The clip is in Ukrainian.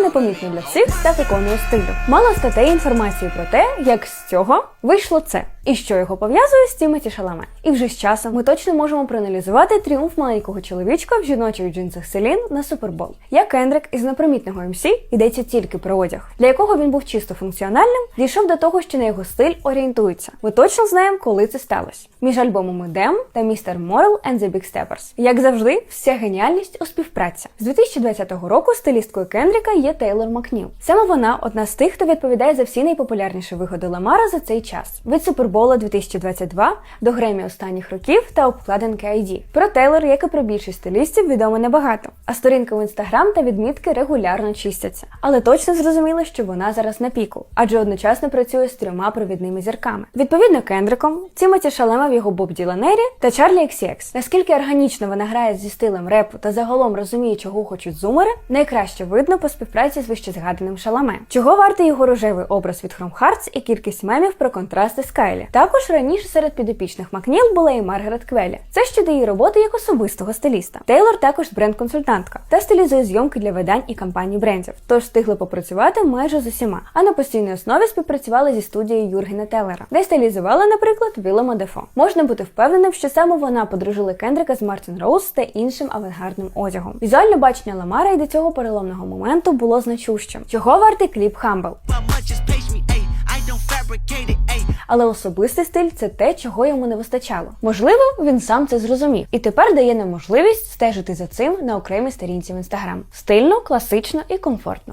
непомітно для всіх та іконою стилю. Мало статей інформації про те, як з цього вийшло це, і що його пов'язує з Тімоті Шаламе. І вже з часом ми точно можемо проаналізувати тріумф маленького чоловічка в жіночих джинсах Селін на Супербол. Як Кендрик із непримітного МС йдеться тільки про одяг, для якого він був чисто функціональним, дійшов до того, що на його стиль орієнтується. Ми точно знаємо, коли це сталося. Між альбомами Dem та Mr. Moral and the Big Steppers. Як завжди, вся геніальність у співпраці. З 2020 року стилісткою Кендріка є Тейлор Макніл. Саме вона одна з тих, хто відповідає за всі найпопулярніші виходи Ламара за цей час. Від Супербола 2022 до Гремі останніх років та обкладинки ID. Про Тейлор, як і про більшість стилістів, відомо небагато. А сторінки в інстаграм та відмітки регулярно чистяться. Але точно зрозуміло, що вона зараз на піку, адже одночасно працює з трьома провідними зірками. Відповідно, Кендриком, Тімоті Шалема в його Боб Діланері та Чарлі XCX. Наскільки органічно вона грає зі стилем репу та загалом розуміє, чого хочуть зумери, найкраще видно по співпраці з вищезгаданим Шаламе. Чого вартий його рожевий образ від Chrome Hearts і кількість мемів про контрасти з Кайлі. Також раніше серед підопічних Макніл була і Маргарет Квелі. Це щодо її роботи як особистого стиліста. Тейлор також бренд-консультантка та стилізує зйомки для видань і кампаній брендів. Тож встигли попрацювати майже з усіма. А на постійній основі співпрацювали зі студією Юргена Теллера, де стилізувала, наприклад, Вілома Дефо. Можна бути впевненим, що саме вона подружила Кендрика з Мартін Роуз та іншим авангардним одягом. Візуальне бачення Ламара і до цього переломного моменту було значущим. Чого вартий кліп Humble? Але особистий стиль це те, чого йому не вистачало. Можливо, він сам це зрозумів і тепер дає нам можливість стежити за цим на окремій сторінці в інстаграм. Стильно, класично і комфортно.